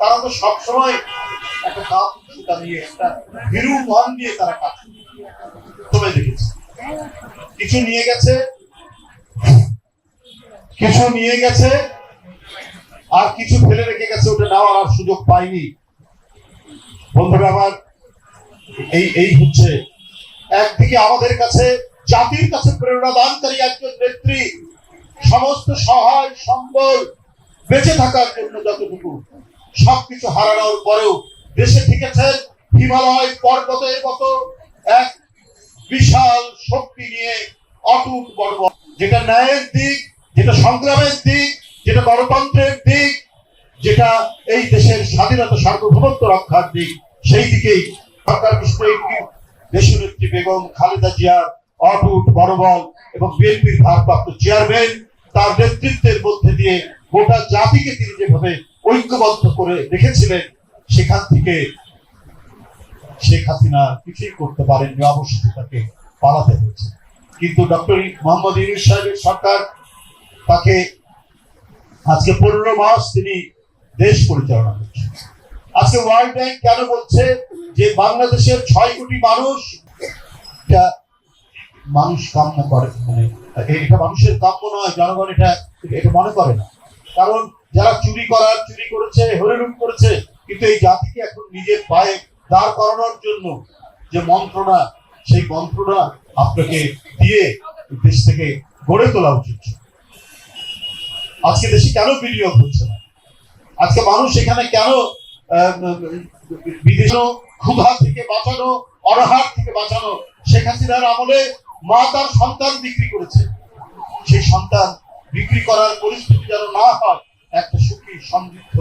তারা তো সবসময় একটা কাপ নিয়ে, একটা ভীরু মন নিয়ে তারা কাজ। তবে দেখেছি। কিছু নিয়ে গেছে, কিছু নিয়ে গেছে, আর কিছু ফেলে রেখে গেছে, ওটা নেওয়ার আর সুযোগ পাইনি। বন্ধুরা আমার এই এই হচ্ছে। একদিকে আমাদের কাছে, জাতির কাছে প্রেরণা দানকারী একজন নেত্রী, সমস্ত সহায় সম্বল বেঁচে থাকার জন্য যতটুকু সবকিছু হারানোর পরেও দেশে ঠিকেছেন হিমালয় পর্বতের মতো এক বিশাল শক্তি নিয়ে অটুট পর্ব যেটা ন্যায়ের দিক, যেটা সংগ্রামের দিক, যেটা গণতন্ত্রের দিক, যেটা এই দেশের স্বাধীনতা সার্বভৌমত্ব রক্ষার দিক, সেই দিকেই সরকার দেশনেত্রী বেগম খালেদা জিয়ার অটুট বড়বল এবং বিএনপির ভারপ্রাপ্ত চেয়ারম্যান তার নেতৃত্বের মধ্যে দিয়ে গোটা জাতিকে তিনি যেভাবে ঐক্যবদ্ধ করে রেখেছিলেন, সেখান থেকে শেখ হাসিনা কিছুই করতে পারেননি, অবশ্যই তাকে পালাতে হয়েছে। কিন্তু ডক্টর মোহাম্মদ ইউনুস সাহেবের সরকার তাকে আজকে পনেরো মাস তিনি দেশ পরিচালনা করছেন। আজকে ওয়ার্ল্ড ব্যাংক কেন বলছে যে বাংলাদেশের ছয় কোটি মানুষ মানুষ কাম্য করে মানে এটা মানুষের কাম্য নয়, জনগণ এটা এটা মনে করে না। কারণ যারা চুরি করার, চুরি করেছে, হরিলুট করেছে, কিন্তু এই জাতিকে এখন নিজের পায়ে দাঁড় করানোর জন্য যে মন্ত্রণা, সেই মন্ত্রণা আপনাকে দিয়ে দেশ থেকে গড়ে তোলা উচিত আজকে দেশে কেন বিনিয়োগ হচ্ছে না? আজকে মানুষ এখানে কেন বিদেশ ক্ষুধা থেকে বাঁচানো অনাহার থেকে বাঁচানো শেখ হাসিনার আমলে মা তার সন্তান বিক্রি করেছে। সেই সন্তান বিক্রি করার পরিস্থিতি যেন না হয় একটা সুখী, সমৃদ্ধ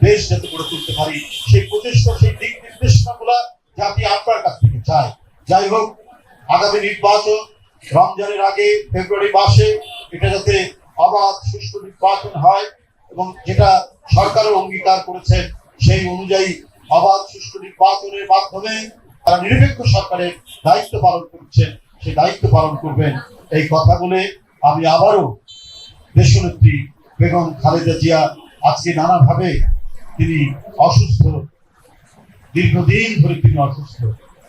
দেশ যাতে গড়ে তুলতে পারি, সেই প্রচেষ্টা, সেই দিক নির্দেশনাগুলা জাতি আপনার কাছ থেকে চায় যাই হোক, আগামী নির্বাচন, রমজানের আগে, ফেব্রুয়ারি মাসে এটা যাতে অবাধ সুষ্ঠু নির্বাচন হয় এবং যেটা সরকারও অঙ্গীকার করেছেন, সেই অনুযায়ী অবাধ সুষ্ঠু নির্বাচনের মাধ্যমে তারা নিরপেক্ষ সরকারের দায়িত্ব পালন করছেন, সেই দায়িত্ব পালন করবেন। এই কথা বলে আমি আবারও দেশনেত্রী বেগম খালেদা জিয়া আজকে নানাভাবে তিনি অসুস্থ। দীর্ঘদিন ধরে তিনি অসুস্থ।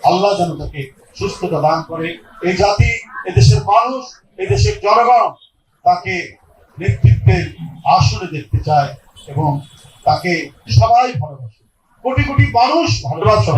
আল্লাহ যেন তাকে সুস্থতা দান করে। এই জাতি এদেশের মানুষ এদেশের জনগণ তাকে নেতৃত্বের আসনে দেখতে চায় এবং তাকে সবাই ভালোবাসে। কোটি কোটি মানুষ ভালোবাসা